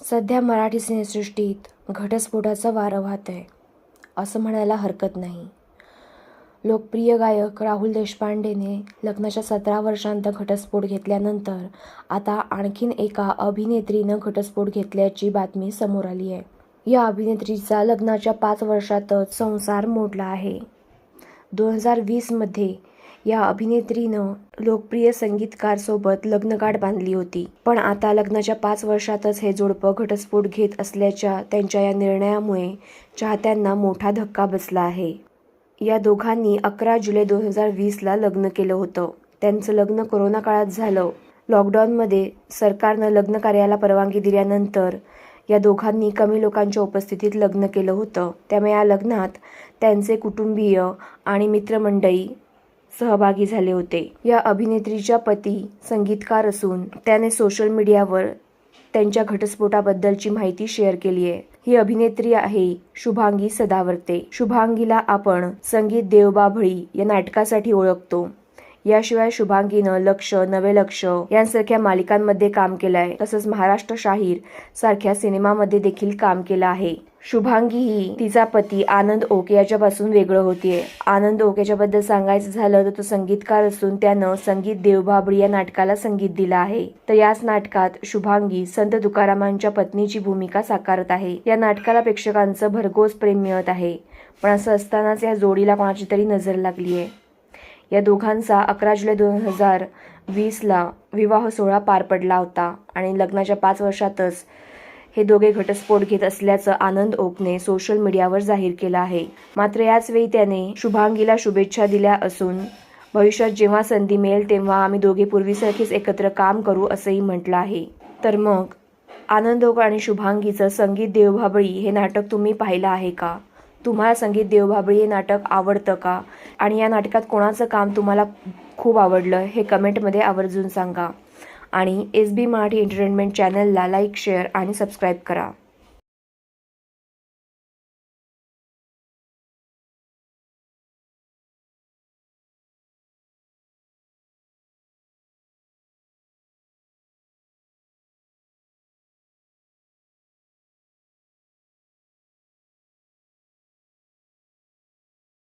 सध्या मराठी सिनेसृष्टीत घटस्फोटाचं वारं वाहत आहे असं म्हणायला हरकत नाही. लोकप्रिय गायक राहुल देशपांडेने लग्नाच्या सतरा वर्षांत घटस्फोट घेतल्यानंतर आता आणखीन एका अभिनेत्रीनं घटस्फोट घेतल्याची बातमी समोर आली आहे. या अभिनेत्रीचा लग्नाच्या पाच वर्षातच संसार मोडला आहे. दोन हजार वीसमध्ये या अभिनेत्रीनं लोकप्रिय संगीतकारसोबत लग्नगाठ बांधली होती. पण आता लग्नाच्या पाच वर्षातच हे जोडपं घटस्फोट घेत असल्याच्या त्यांच्या या निर्णयामुळे चाहत्यांना मोठा धक्का बसला आहे. या दोघांनी अकरा जुलै दोन हजार वीसला लग्न केलं होतं. त्यांचं लग्न कोरोना काळात झालं. लॉकडाऊनमध्ये सरकारनं लग्न कार्याला परवानगी दिल्यानंतर या दोघांनी कमी लोकांच्या उपस्थितीत लग्न केलं होतं. त्यामुळे या लग्नात त्यांचे कुटुंबीय आणि मित्रमंडळी सहभागी झाले होते. या अभिनेत्रीच्या पती संगीतकार असून त्याने सोशल मीडियावर त्यांच्या घटस्फोटाबद्दलची माहिती शेअर केली आहे. ही अभिनेत्री आहे शुभांगी सदावर्ते. शुभांगीला आपण संगीत देवबाभळी या नाटकासाठी ओळखतो. याशिवाय शुभांगीनं लक्ष नवे लक्ष यांसारख्या मालिकांमध्ये काम केलं आहे तसंच महाराष्ट्र शाहीर सारख्या सिनेमामध्ये देखील काम केलं आहे. शुभांगी ही तिचा पती आनंद ओक याच्यापासून वेगळं होतीये. आनंद ओक याच्याबद्दल सांगायचं झालं तर तो संगीतकार असून त्यानं संगीत देवबाबळी या नाटकाला संगीत दिलं आहे. तर याच नाटकात शुभांगी संत तुकारामांच्या पत्नीची भूमिका साकारत आहे. या नाटकाला प्रेक्षकांचं भरघोस प्रेम मिळत आहे. पण असं असतानाच या जोडीला कोणाची तरी नजर लागली आहे या दोघांचा अकरा जुलै दोन हजार वीसला विवाह सोहळा पार पडला होता आणि लग्नाच्या पाच वर्षातच हे दोघे घटस्फोट घेत असल्याचं आनंद ओकने सोशल मीडियावर जाहीर केलं आहे. मात्र याच वेळी त्याने शुभांगीला शुभेच्छा दिल्या असून भविष्यात जेव्हा संधी मिळेल तेव्हा आम्ही दोघे पूर्वीसारखीच एकत्र काम करू असंही म्हटलं आहे. तर मग आनंद ओक आणि शुभांगीचं संगीत देवभाबळी हे नाटक तुम्ही पाहिलं आहे का? तुम्हाला संगीत देवभाबळी हे नाटक आवडतं का? आणि या नाटकात कोणाचं काम तुम्हाला खूप आवडलं हे कमेंटमध्ये आवर्जून सांगा. आणि एस बी मराठी एंटरटेनमेंट चॅनलला लाईक शेअर आणि सबस्क्राईब करा.